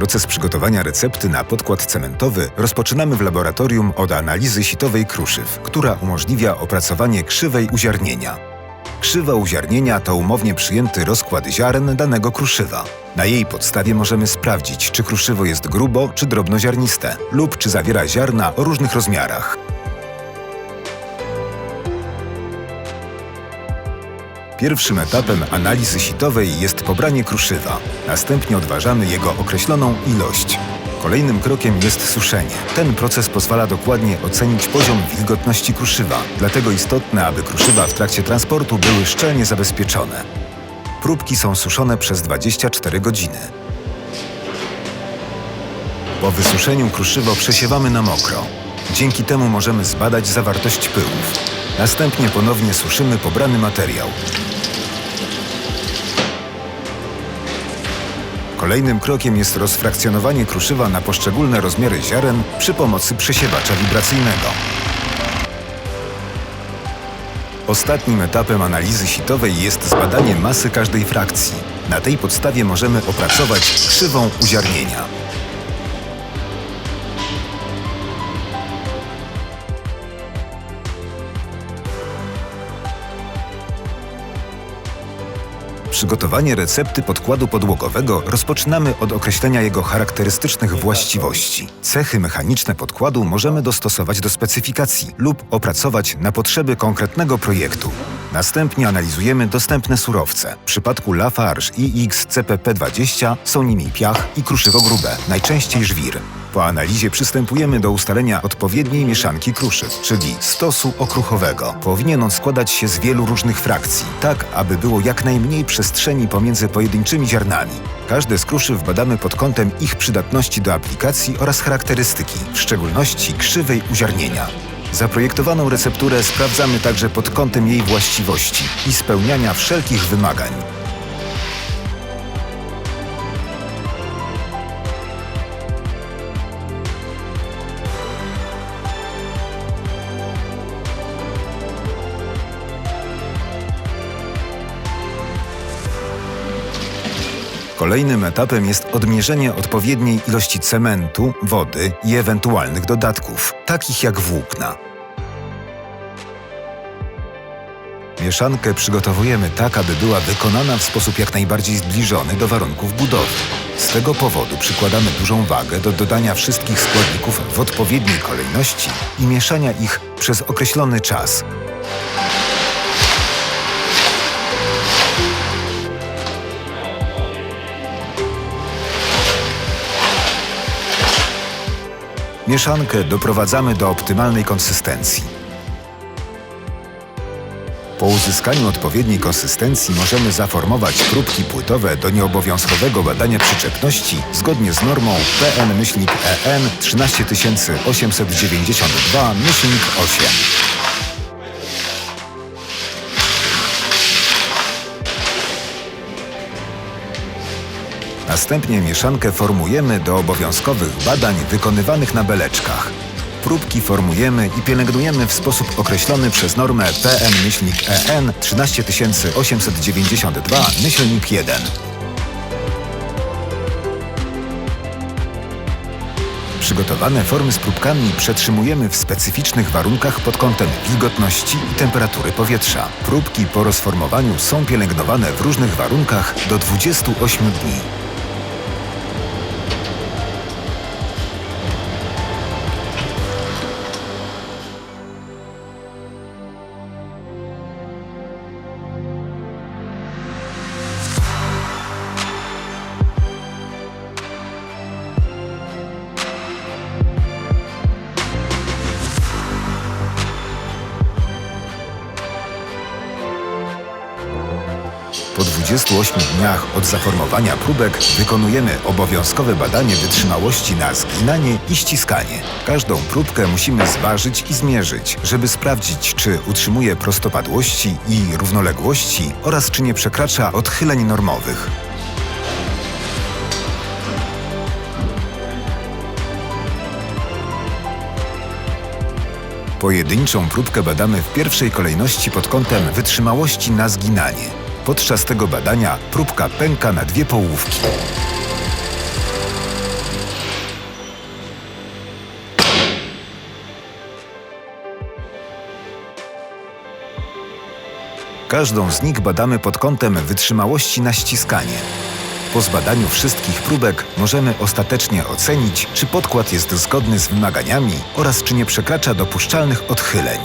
Proces przygotowania recepty na podkład cementowy rozpoczynamy w laboratorium od analizy sitowej kruszyw, która umożliwia opracowanie krzywej uziarnienia. Krzywa uziarnienia to umownie przyjęty rozkład ziaren danego kruszywa. Na jej podstawie możemy sprawdzić, czy kruszywo jest grubo czy drobnoziarniste lub czy zawiera ziarna o różnych rozmiarach. Pierwszym etapem analizy sitowej jest pobranie kruszywa. Następnie odważamy jego określoną ilość. Kolejnym krokiem jest suszenie. Ten proces pozwala dokładnie ocenić poziom wilgotności kruszywa, dlatego istotne, aby kruszywa w trakcie transportu były szczelnie zabezpieczone. Próbki są suszone przez 24 godziny. Po wysuszeniu kruszywo przesiewamy na mokro. Dzięki temu możemy zbadać zawartość pyłów. Następnie ponownie suszymy pobrany materiał. Kolejnym krokiem jest rozfrakcjonowanie kruszywa na poszczególne rozmiary ziaren przy pomocy przesiewacza wibracyjnego. Ostatnim etapem analizy sitowej jest zbadanie masy każdej frakcji. Na tej podstawie możemy opracować krzywą uziarnienia. Przygotowanie recepty podkładu podłogowego rozpoczynamy od określenia jego charakterystycznych właściwości. Cechy mechaniczne podkładu możemy dostosować do specyfikacji lub opracować na potrzeby konkretnego projektu. Następnie analizujemy dostępne surowce. W przypadku Lafarge iX CPP20 są nimi piach i kruszywo grube, najczęściej żwir. Po analizie przystępujemy do ustalenia odpowiedniej mieszanki kruszyw, czyli stosu okruchowego. Powinien on składać się z wielu różnych frakcji, tak aby było jak najmniej przestrzeni pomiędzy pojedynczymi ziarnami. Każde z kruszyw badamy pod kątem ich przydatności do aplikacji oraz charakterystyki, w szczególności krzywej uziarnienia. Zaprojektowaną recepturę sprawdzamy także pod kątem jej właściwości i spełniania wszelkich wymagań. Kolejnym etapem jest odmierzenie odpowiedniej ilości cementu, wody i ewentualnych dodatków, takich jak włókna. Mieszankę przygotowujemy tak, aby była wykonana w sposób jak najbardziej zbliżony do warunków budowy. Z tego powodu przykładamy dużą wagę do dodania wszystkich składników w odpowiedniej kolejności i mieszania ich przez określony czas. Mieszankę doprowadzamy do optymalnej konsystencji. Po uzyskaniu odpowiedniej konsystencji możemy zaformować próbki płytowe do nieobowiązkowego badania przyczepności zgodnie z normą PN-EN 13892-8. Następnie mieszankę formujemy do obowiązkowych badań wykonywanych na beleczkach. Próbki formujemy i pielęgnujemy w sposób określony przez normę PN-EN 13892-1. Przygotowane formy z próbkami przetrzymujemy w specyficznych warunkach pod kątem wilgotności i temperatury powietrza. Próbki po rozformowaniu są pielęgnowane w różnych warunkach do 28 dni. Po 28 dniach od zaformowania próbek wykonujemy obowiązkowe badanie wytrzymałości na zginanie i ściskanie. Każdą próbkę musimy zważyć i zmierzyć, żeby sprawdzić, czy utrzymuje prostopadłości i równoległości oraz czy nie przekracza odchyleń normowych. Pojedynczą próbkę badamy w pierwszej kolejności pod kątem wytrzymałości na zginanie. Podczas tego badania próbka pęka na dwie połówki. Każdą z nich badamy pod kątem wytrzymałości na ściskanie. Po zbadaniu wszystkich próbek możemy ostatecznie ocenić, czy podkład jest zgodny z wymaganiami oraz czy nie przekracza dopuszczalnych odchyleń.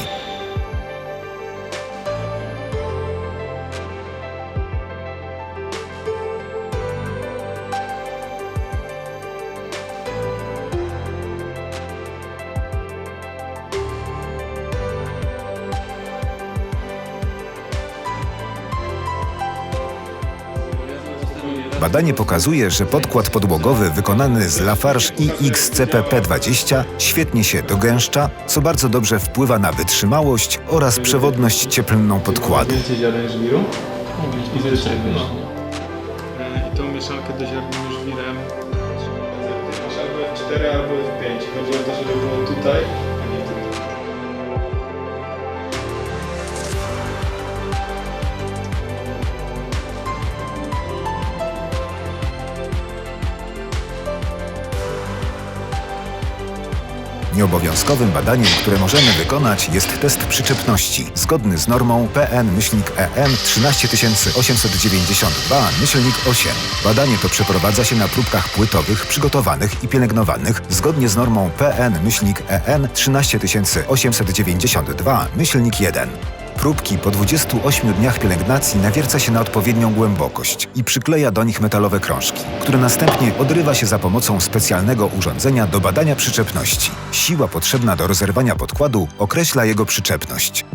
Badanie pokazuje, że podkład podłogowy wykonany z Lafarge IX-CPP20 świetnie się dogęszcza, co bardzo dobrze wpływa na wytrzymałość oraz przewodność cieplną podkładu. Ziaren żwiru? I. E, I tą mieszankę do ziarn żwirem masz albo F4 albo F5. Chodzi o to, żeby było tutaj. Nieobowiązkowym badaniem, które możemy wykonać jest test przyczepności, zgodny z normą PN-EN 13892-8. Badanie to przeprowadza się na próbkach płytowych przygotowanych i pielęgnowanych zgodnie z normą PN-EN 13892-1. Próbki po 28 dniach pielęgnacji nawierca się na odpowiednią głębokość i przykleja do nich metalowe krążki, które następnie odrywa się za pomocą specjalnego urządzenia do badania przyczepności. Siła potrzebna do rozerwania podkładu określa jego przyczepność.